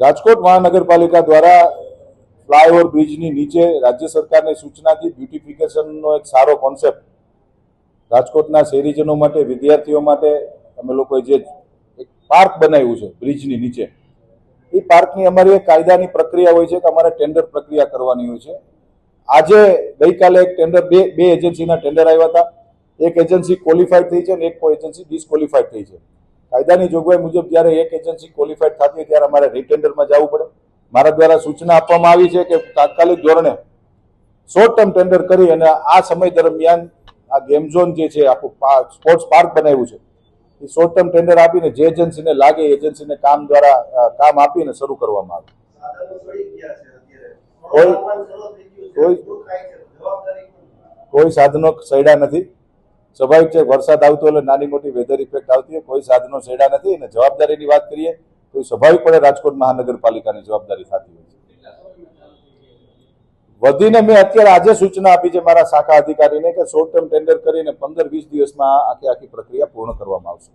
રાજકોટ મહાનગરપાલિકા દ્વારા ફ્લાયઓવર બ્રિજની નીચે રાજ્ય સરકારની સૂચનાથી બ્યુટિફિકેશનનો એક સારો કોન્સેપ્ટ. રાજકોટના શહેરીજનો માટે, વિદ્યાર્થીઓ માટે, અમે લોકોએ જે એક પાર્ક બનાવ્યું છે બ્રિજની નીચે, એ પાર્કની અમારી એક કાયદાની પ્રક્રિયા હોય છે કે અમારે ટેન્ડર પ્રક્રિયા કરવાની હોય છે. આજે ગઈકાલે એક ટેન્ડર, બે બે એજન્સીના ટેન્ડર આવ્યા હતા. એક એજન્સી ક્વોલિફાઈડ થઈ છે અને એક એજન્સી ડિસક્વોલિફાઈડ થઈ છે. કાયદાની જોગવાઈ મુજબ જ્યારે એક એજન્સી ક્વોલિફાઈડ થતી હોય ત્યારે અમારે રીટેન્ડરમાં જવું પડે મારા દ્વારા સૂચના આપવામાં આવી છે કે તાત્કાલિક ધોરણે શોર્ટ ટર્મ ટેન્ડર કરી અને આ સમય દરમિયાન આ ગેમ ઝોન જે છે, આખું સ્પોર્ટ્સ પાર્ક બનાવ્યું છે એ શોર્ટ ટર્મ ટેન્ડર આપીને જે એજન્સીને લાગે એજન્સીને કામ દ્વારા કામ આપીને શરૂ કરવામાં આવે. કોઈ-? કોઈ સાધનો સૈડા નથી સ્વાભાવિક છે, વરસાદ આવતો એટલે નાની મોટી વેધર ઇફેક્ટ આવતી હોય, કોઈ સાધનો છેડા નથી અને જવાબદારીની વાત કરીએ તો સ્વાભાવિકપણે રાજકોટ મહાનગરપાલિકાની જવાબદારી થતી હોય છે. વધીને મેં અત્યારે આજે સૂચના આપી છે મારા શાખા અધિકારીને કે શોર્ટ ટર્મ ટેન્ડર કરીને પંદર વીસ દિવસમાં આખી આખી પ્રક્રિયા પૂર્ણ કરવામાં આવશે.